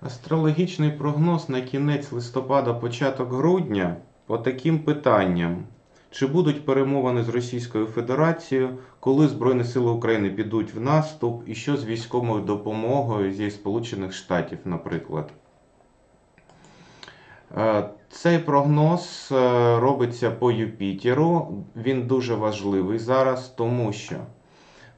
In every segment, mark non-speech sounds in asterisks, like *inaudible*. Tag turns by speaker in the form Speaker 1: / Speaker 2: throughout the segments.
Speaker 1: Астрологічний прогноз на кінець листопада, початок грудня по таким питанням. Чи будуть перемовини з Російською Федерацією, коли Збройні Сили України підуть в наступ, і що з військовою допомогою зі Сполучених Штатів, наприклад? Е, Цей прогноз е, робиться по Юпітеру. Він дуже важливий зараз, тому що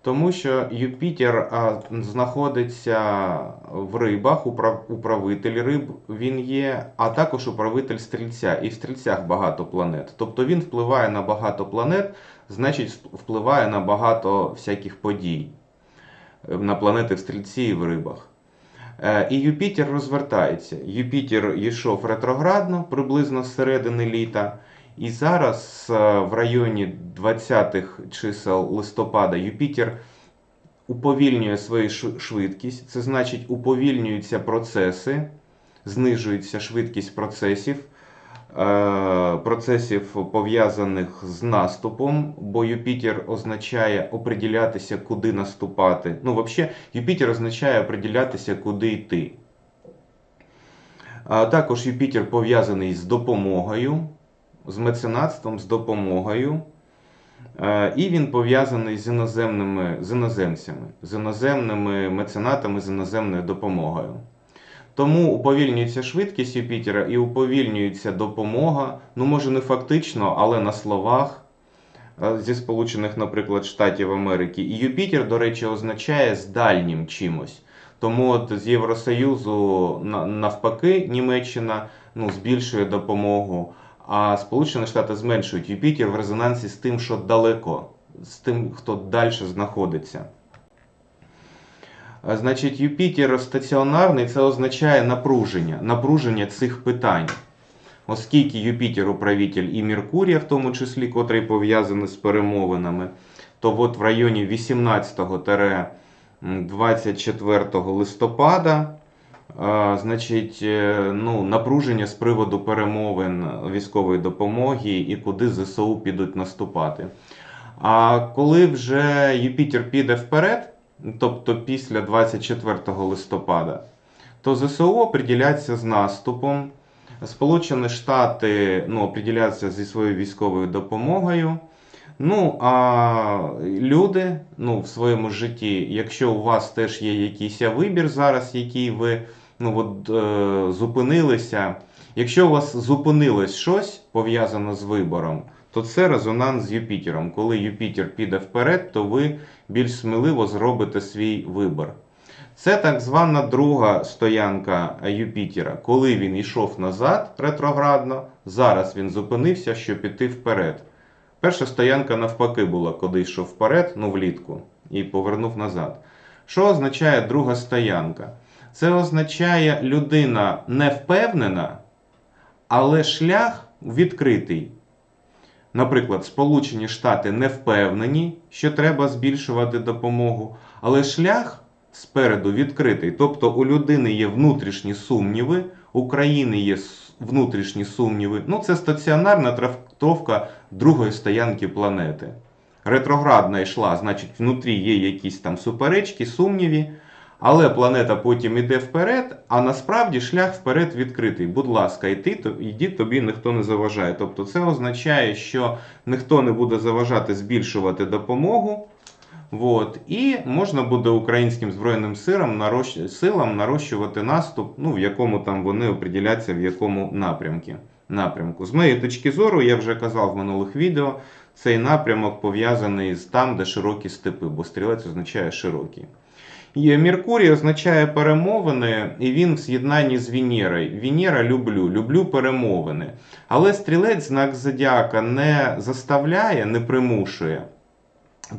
Speaker 1: тому що Юпітер знаходиться в рибах, управитель риб він є, а також управитель стрільця. І в стрільцях багато планет. Тобто він впливає на багато планет, значить впливає на багато всяких подій е, на планети в стрільці і в рибах. Е, І Юпітер розвертається. Юпітер йшов ретроградно приблизно з середини літа. І зараз е, в районі 20-х чисел листопада Юпітер уповільнює свою швидкість. Це значить, уповільнюються процеси, знижується швидкість процесів, е, процесів пов'язаних з наступом, бо Юпітер означає оприділятися, куди наступати. Ну, взагалі, Юпітер означає оприділятися, куди йти. Також Юпітер пов'язаний з допомогою, з меценатством, з допомогою. Е, І він пов'язаний з іноземними з іноземцями, з іноземними меценатами, з іноземною допомогою. Тому уповільнюється швидкість Юпітера і уповільнюється допомога, ну може не фактично, але на словах е, зі Сполучених, наприклад, Штатів Америки. І Юпітер, до речі, означає з дальнім чимось. Тому от з Євросоюзу навпаки Німеччина ну, збільшує допомогу, а Сполучені Штати зменшують Юпітер в резонансі з тим, що далеко, з тим, хто далі знаходиться. Значить, Юпітер стаціонарний це означає напруження, напруження цих питань. Оскільки Юпітер управитель і Меркурія, в тому числі, котрий пов'язаний з перемовинами, то от в районі 18-24 листопада значить, е, ну, напруження з приводу перемовин військової допомоги і куди ЗСУ підуть наступати. А коли вже Юпітер піде вперед, тобто після 24 листопада, то ЗСУ оприділяться з наступом. Сполучені Штати ну, оприділяться зі своєю військовою допомогою. Ну, а люди ну, в своєму житті, якщо у вас теж є якийсь вибір зараз, який ви ну, от, е, зупинилися, якщо у вас зупинилось щось пов'язане з вибором, то це резонанс з Юпітером. Коли Юпітер піде вперед, то ви більш сміливо зробите свій вибір. Це так звана друга стоянка Юпітера. Коли він йшов назад ретроградно, зараз він зупинився, щоб піти вперед. Перша стоянка навпаки була, коли йшов вперед, ну влітку, і повернув назад. Що означає друга стоянка? Це означає людина не впевнена, але шлях відкритий. Наприклад, Сполучені Штати не впевнені, що треба збільшувати допомогу, але шлях спереду відкритий. Тобто у людини є внутрішні сумніви, у країни є внутрішні сумніви. Ну, це стаціонарна трактовка другої стоянки планети. Ретроградна йшла, значить, внутрі є якісь там суперечки, сумніви. Але планета потім іде вперед, а насправді шлях вперед відкритий. Будь ласка, йди, то йди, тобі ніхто не заважає. Тобто це означає, що ніхто не буде заважати збільшувати допомогу. От, і можна буде українським збройним силам, нарощ- силам нарощувати наступ, ну, в якому там вони оприділяться, в якому напрямку. напрямку. З моєї точки зору, я вже казав в минулих відео, цей напрямок пов'язаний з там, де широкі степи, бо стрілець означає широкий. І Меркурій означає перемовини, і він в з'єднанні з Венерою. Венера люблю, люблю перемовини. Але стрілець знак зодіака не заставляє, не примушує.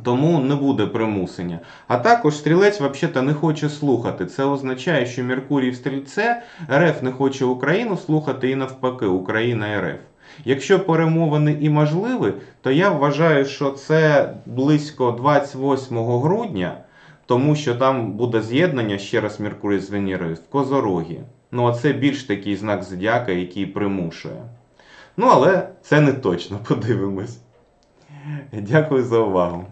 Speaker 1: Тому не буде примусення. А також стрілець взагалі не хоче слухати. Це означає, що Меркурій в стрільце РФ не хоче Україну слухати і навпаки, Україна РФ. Якщо перемовини і можливі, то я вважаю, що це близько 28 грудня, тому що там буде з'єднання ще раз Меркурій з Венерою в Козорогі. Ну а це більш такий знак зодіака, який примушує. Ну але це не точно, *laughs* подивимось. Дякую за увагу.